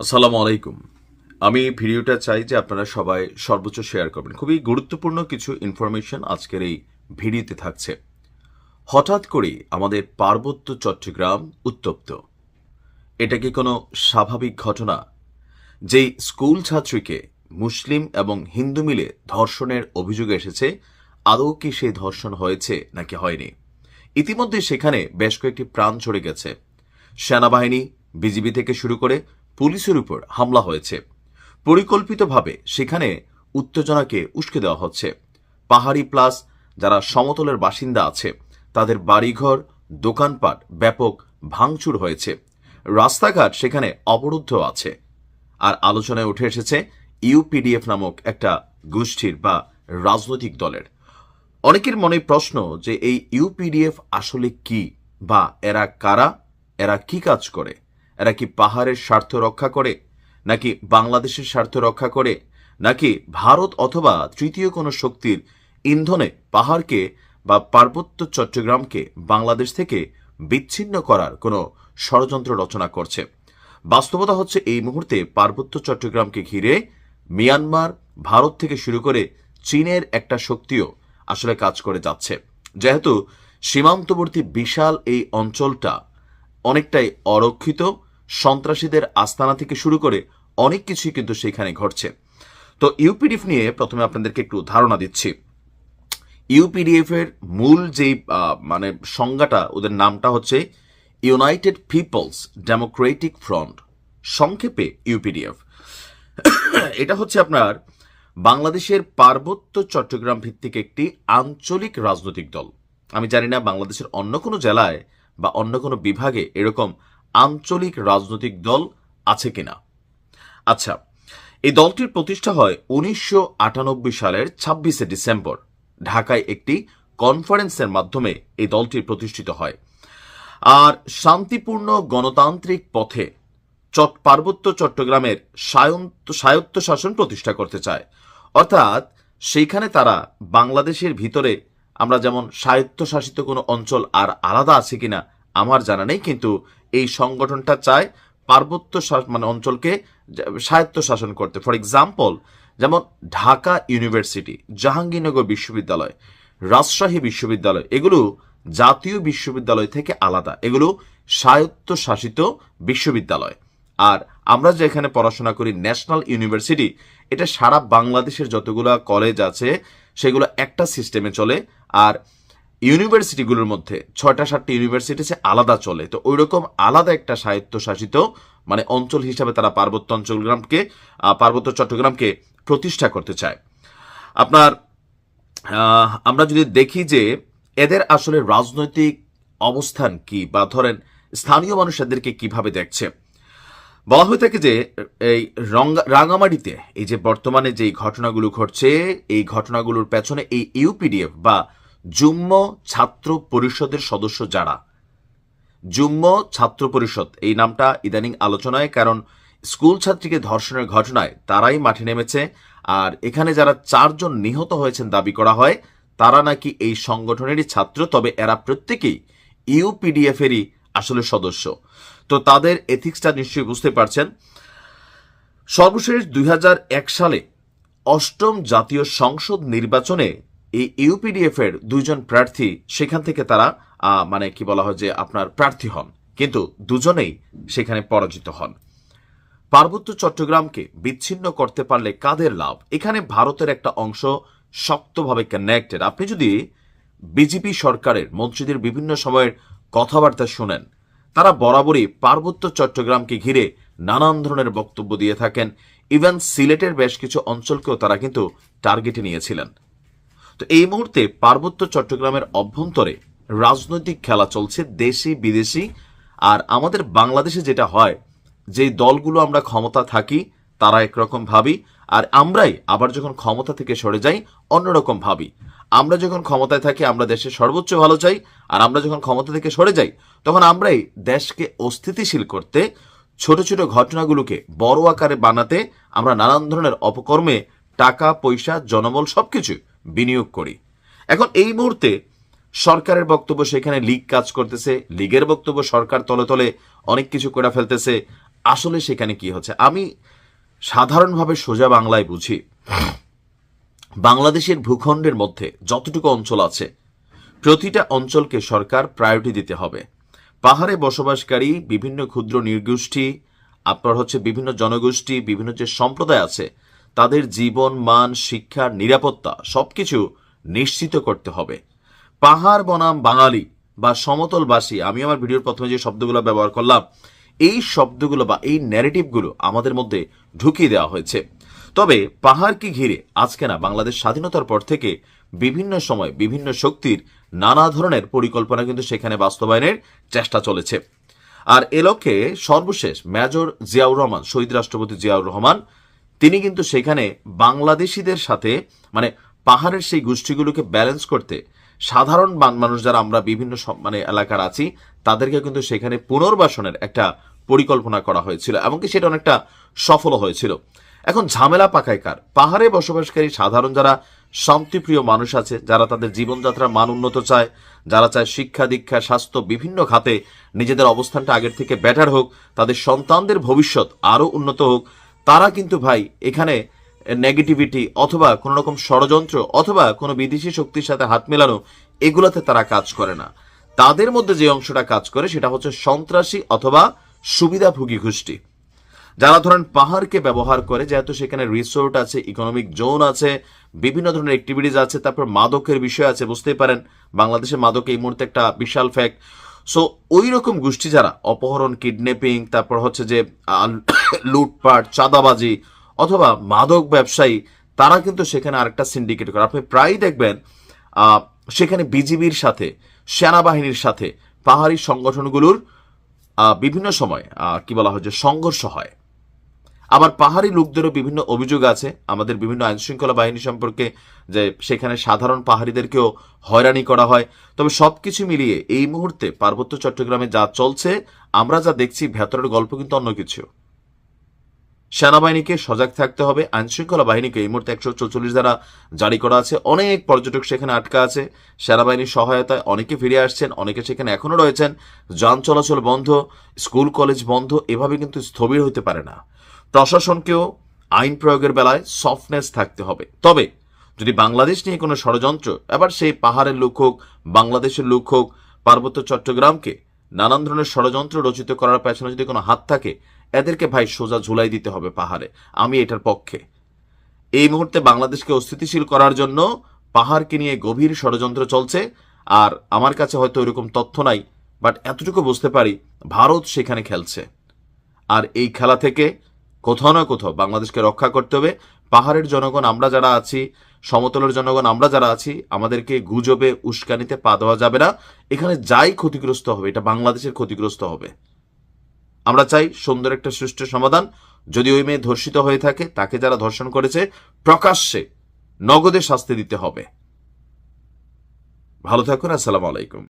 আসসালামু আলাইকুম। আমি ভিডিওটা চাই যে আপনারা সবাই সর্বোচ্চ শেয়ার করবেন। খুবই গুরুত্বপূর্ণ কিছু ইনফরমেশন আজকের এই ভিডিওতে থাকছে। হঠাৎ করে আমাদের পার্বত্য চট্টগ্রাম উত্তপ্ত। এটা কি কোনো স্বাভাবিক ঘটনা? যেই স্কুল ছাত্রীকে মুসলিম এবং হিন্দু মিলে ধর্ষণের অভিযোগ এসেছে, আদৌ কি সেই ধর্ষণ হয়েছে নাকি হয়নি? ইতিমধ্যে সেখানে বেশ কয়েকটি প্রাণ চড়ে গেছে। সেনাবাহিনী, বিজিবি থেকে শুরু করে পুলিশের উপর হামলা হয়েছে। পরিকল্পিতভাবে সেখানে উত্তেজনাকে উস্কে দেওয়া হচ্ছে। পাহাড়ি প্লাস যারা সমতলের বাসিন্দা আছে, তাদের বাড়িঘর, দোকানপাট ব্যাপক ভাঙচুর হয়েছে। রাস্তাঘাট সেখানে অবরুদ্ধ আছে। আর আলোচনায় উঠে এসেছে ইউপিডিএফ নামক একটা গোষ্ঠীর বা রাজনৈতিক দলের। অনেকের মনে প্রশ্ন যে এই ইউপিডিএফ আসলে কি বা এরা কারা, এরা কি কাজ করে? এরা কি পাহাড়ের স্বার্থ রক্ষা করে, নাকি বাংলাদেশের স্বার্থ রক্ষা করে, নাকি ভারত অথবা তৃতীয় কোনো শক্তির ইন্ধনে পাহাড়কে বা পার্বত্য চট্টগ্রামকে বাংলাদেশ থেকে বিচ্ছিন্ন করার কোনো ষড়যন্ত্র রচনা করছে? বাস্তবতা হচ্ছে এই মুহূর্তে পার্বত্য চট্টগ্রামকে ঘিরে মিয়ানমার, ভারত থেকে শুরু করে চীনের একটা শক্তিও আসলে কাজ করে যাচ্ছে। যেহেতু সীমান্তবর্তী বিশাল এই অঞ্চলটা অনেকটাই অরক্ষিত সন্ত্রাসীদের আস্তানা থেকে শুরু করে অনেক কিছুই কিন্তু সেখানে ঘটছে। তো ইউপিডিএফ নিয়ে প্রথমে আপনাদেরকে একটু ধারণা দিচ্ছি। ইউপিডিএফ এর মূল যে মানে সংজ্ঞাটা, ওদের নামটা হচ্ছে ইউনাইটেড পিপলস ডেমোক্রেটিক ফ্রন্ট, সংক্ষেপে ইউপিডিএফ। এটা হচ্ছে আপনার বাংলাদেশের পার্বত্য চট্টগ্রাম ভিত্তিক একটি আঞ্চলিক রাজনৈতিক দল। আমি জানি না বাংলাদেশের অন্য কোনো জেলায় বা অন্য কোনো বিভাগে এরকম আঞ্চলিক রাজনৈতিক দল আছে কিনা? আচ্ছা এই দলটির প্রতিষ্ঠা হয় উনিশশো আটানব্বই সালের ছাব্বিশে ডিসেম্বর। ঢাকায় একটি কনফারেন্সের মাধ্যমে এই দলটি প্রতিষ্ঠিত হয়। আর শান্তিপূর্ণ গণতান্ত্রিক পথে চট, পার্বত্য চট্টগ্রামের স্বায়ত্ত স্বায়ত্ত শাসন প্রতিষ্ঠা করতে চায়। অর্থাৎ সেইখানে তারা বাংলাদেশের ভিতরে আমরা যেমন স্বায়ত্তশাসিত কোনো অঞ্চল আর আলাদা আছে কিনা আমার জানা নেই, কিন্তু এই সংগঠনটা চায় পার্বত্য মানে অঞ্চলকে স্বায়ত্ত শাসন করতে। ফর এক্সাম্পল যেমন ঢাকা ইউনিভার্সিটি, জাহাঙ্গীরনগর বিশ্ববিদ্যালয়, রাজশাহী বিশ্ববিদ্যালয়, এগুলো জাতীয় বিশ্ববিদ্যালয় থেকে আলাদা। এগুলো স্বায়ত্ত শাসিত বিশ্ববিদ্যালয়। আর আমরা যে এখানে পড়াশোনা করি ন্যাশনাল ইউনিভার্সিটি, এটা সারা বাংলাদেশের যতগুলো কলেজ আছে, সেগুলো একটা সিস্টেমে চলে। আর ইউনিভার্সিটিগুলোর মধ্যে ছয়টা, সাতটা ইউনিভার্সিটি সে আলাদা চলে। তো ওই রকম আলাদা একটা স্বায়ত্তশাসিত মানে অঞ্চল হিসাবে তারা পার্বত্য অঞ্চলগ্রামকে পার্বত্য চট্টগ্রামকে প্রতিষ্ঠা করতে চায়। আপনার আমরা যদি দেখি যে এদের আসলে রাজনৈতিক অবস্থান কি বা ধরেন স্থানীয় মানুষ এদেরকে কীভাবে দেখছে? বলা হয়ে থাকে যে এই রাঙামাটিতে এই যে বর্তমানে যে ঘটনাগুলো ঘটছে, এই ঘটনাগুলোর পেছনে এই ইউপিডিএফ বা যুগ্ম ছাত্র পরিষদের সদস্য যারা? যুগ্ম ছাত্র পরিষদ, এই নামটা ইদানিং আলোচনায়, কারণ স্কুল ছাত্রীকে ধর্ষণের ঘটনায় তারাই মাঠে নেমেছে, আর এখানে যারা চারজন নিহত হয়েছেন দাবি করা হয়, তারা নাকি এই সংগঠনেরই ছাত্র, তবে এরা প্রত্যেকেই ইউপিডিএফ এরই আসলে সদস্য। তো তাদের এথিক্সটা নিশ্চয়ই বুঝতে পারছেন। সর্বশেষ দুই হাজার এক সালে অষ্টম জাতীয় সংসদ নির্বাচনে এই ইউপিডিএফ এর দুইজন প্রার্থী সেখান থেকে তারা মানে কি বলা হয় যে আপনার প্রার্থী হন। কিন্তু দুজনেই সেখানে পরাজিত হন। পার্বত্য চট্টগ্রামকে বিচ্ছিন্ন করতে পারলে কাদের লাভ? এখানে ভারতের একটা অংশ শক্তভাবে কানেক্টেড আপনি যদি বিজেপি সরকারের মন্ত্রীদের বিভিন্ন সময়ের কথাবার্তা শুনেন, তারা বরাবরই পার্বত্য চট্টগ্রামকে ঘিরে নানান ধরনের বক্তব্য দিয়ে থাকেন। ইভেন সিলেটের বেশ কিছু অঞ্চলকেও তারা কিন্তু টার্গেটে নিয়েছিলেন। তো এই মুহূর্তে পার্বত্য চট্টগ্রামের অভ্যন্তরে রাজনৈতিক খেলা চলছে, দেশি, বিদেশি। আর আমাদের বাংলাদেশে যেটা হয় যে দলগুলো আমরা ক্ষমতা থাকি, তারা একরকম ভাবি। আর আমরাই আবার যখন ক্ষমতা থেকে সরে যাই, অন্যরকম ভাবি। আমরা যখন ক্ষমতায় থাকি, আমরা দেশের সর্বোচ্চ ভালো চাই। আর আমরা যখন ক্ষমতা থেকে সরে যাই, তখন আমরাই দেশকে অস্থিতিশীল করতে, ছোট ছোট ঘটনাগুলোকে বড় আকারে বানাতে, আমরা নানান ধরনের অপকর্মে, টাকা, পয়সা, জনবল সবকিছু বিনিয়োগ করি। এখন এই মুহূর্তে সরকারের বক্তব্য সেখানে লীগ কাজ করতেছে, লীগের বক্তব্য সরকার তলে তলে অনেক কিছু করে ফেলতেছে। আসলে সেখানে কি হচ্ছে? আমি সাধারণভাবে সোজা বাংলায় বুঝি, বাংলাদেশের ভূখণ্ডের মধ্যে যতটুকু অঞ্চল আছে, প্রতিটা অঞ্চলকে সরকার প্রায়োরিটি দিতে হবে। পাহাড়ে বসবাসকারী, বিভিন্ন ক্ষুদ্র নির্গোষ্ঠী আপনার হচ্ছে বিভিন্ন জনগোষ্ঠী, বিভিন্ন যে সম্প্রদায় আছে তাদের জীবন, মান, শিক্ষা, নিরাপত্তা সবকিছু নিশ্চিত করতে হবে। পাহাড়, বনাম, বাঙালি বা সমতলবাসী, আমি আমার ভিডিওর প্রথমে যে শব্দগুলো ব্যবহার করলাম, এই শব্দগুলো বা এই ন্যারেটিভগুলো আমাদের মধ্যে ঢুকিয়ে দেওয়া হয়েছে। তবে পাহাড়কে ঘিরে আজকে না, বাংলাদেশ স্বাধীনতার পর থেকে বিভিন্ন সময় বিভিন্ন শক্তির নানা ধরনের পরিকল্পনা কিন্তু সেখানে বাস্তবায়নের চেষ্টা চলেছে। আর এ লক্ষ্যে সর্বশেষ মেজর জিয়াউর রহমান, শহীদ রাষ্ট্রপতি জিয়াউর রহমান তিনি কিন্তু সেখানে বাংলাদেশিদের সাথে মানে পাহাড়ের সেই গোষ্ঠীগুলোকে ব্যালেন্স করতে সাধারণ মানুষ যারা আমরা বিভিন্ন মানে এলাকার আছি, তাদেরকে কিন্তু সেখানে পুনর্বাসনের একটা পরিকল্পনা করা হয়েছিল এমনকি সেটা অনেকটা সফল হয়েছিল। এখন ঝামেলা পাকায় কার? পাহাড়ে বসবাসকারী সাধারণ যারা শান্তিপ্রিয় মানুষ আছে, যারা তাদের জীবনযাত্রার মান উন্নত চায়, যারা চায় শিক্ষা, দীক্ষা, স্বাস্থ্য বিভিন্ন খাতে নিজেদের অবস্থানটা আগের থেকে বেটার হোক, তাদের সন্তানদের ভবিষ্যৎ আরও উন্নত হোক তারা কিন্তু ভাই এখানে নেগেটিভিটি অথবা কোনো রকম ষড়যন্ত্র অথবা কোনো বিদেশি শক্তির সাথে হাত মেলানো, এগুলাতে তারা কাজ করে না। তাদের মধ্যে যে অংশটা কাজ করে সেটা হচ্ছে সন্ত্রাসী অথবা সুবিধাভোগী গোষ্ঠী। যারা ধরেন পাহাড়কে ব্যবহার করে, যেহেতু সেখানে রিসোর্ট আছে ইকোনমিক জোন আছে, বিভিন্ন ধরনের অ্যাক্টিভিটিস আছে, তারপর মাদকের বিষয় আছে, বুঝতেই পারেন। বাংলাদেশে মাদক এই মুহূর্তে একটা বিশাল ফ্যাক্ট সো ওই রকম গোষ্ঠী যারা, অপহরণ কিডন্যাপিং তারপর হচ্ছে যে লুটপাট, চাঁদাবাজি অথবা মাদক ব্যবসায়ী, তারা কিন্তু সেখানে আরেকটা সিন্ডিকেট করে। আপনি প্রায়ই দেখবেন সেখানে বিজিবির সাথে, সেনাবাহিনীর সাথে, পাহাড়ি সংগঠনগুলোর বিভিন্ন সময় কি বলা হয় যে সংঘর্ষ হয়। আবার পাহাড়ি লোকদেরও বিভিন্ন অভিযোগ আছে। আমাদের বিভিন্ন আইন শৃঙ্খলা বাহিনী সম্পর্কে যে সেখানে সাধারণ পাহাড়িদেরকেও হয়রানি করা হয়। তবে সবকিছু মিলিয়ে এই মুহূর্তে পার্বত্য চট্টগ্রামে যা চলছে, আমরা যা দেখছি, ভেতরের গল্প কিন্তু অন্য কিছু। সেনাবাহিনীকে সজাগ থাকতে হবে। আইন শৃঙ্খলা বাহিনীকে এই মুহূর্তে একশো চৌচল্লিশ দ্বারা জারি করা আছে। অনেক পর্যটক সেখানে আটকা আছে। সেনাবাহিনীর সহায়তায় অনেকে ফিরে আসছেন, অনেকে সেখানে এখনও রয়েছেন। যান চলাচল বন্ধ, স্কুল, কলেজ বন্ধ, এভাবে কিন্তু স্থবির হতে পারে না। প্রশাসনকেও আইন প্রয়োগের বেলায় সফটনেস থাকতে হবে। তবে, যদি বাংলাদেশ নিয়ে কোনো ষড়যন্ত্র, এবার সেই পাহাড়ের লোক হোক, বাংলাদেশের লোক হোক, পার্বত্য চট্টগ্রামকে নানান ধরনের ষড়যন্ত্র রচিত করার পেছনে যদি কোনো হাত থাকে, এদেরকে ভাই সোজা ঝুলাই দিতে হবে পাহাড়ে। আমি এটার পক্ষে। এই মুহূর্তে বাংলাদেশকে অস্থিতিশীল করার জন্য পাহাড়কে নিয়ে গভীর ষড়যন্ত্র চলছে, আর আমার কাছে হয়তো ওইরকম তথ্য নাই বাট এতটুকু বুঝতে পারি ভারত সেখানে খেলছে। আর এই খেলা থেকে কোথাও না কোথাও বাংলাদেশকে রক্ষা করতে হবে। পাহাড়ের জনগণ আমরা যারা আছি, সমতলের জনগণ আমরা যারা আছি, আমাদেরকে গুজবে উস্কানিতে পা দেওয়া যাবে না। এখানে যাই ক্ষতিগ্রস্ত হবে, এটা বাংলাদেশের ক্ষতিগ্রস্ত হবে। আমরা চাই সুন্দর একটা সুষ্ঠু সমাধান। যদি ওই মেয়ে ধর্ষিত হয়ে থাকে, তাকে যারা ধর্ষণ করেছে, প্রকাশ্যে নগদে শাস্তি দিতে হবে। ভালো থাকুন, আসসালামু আলাইকুম।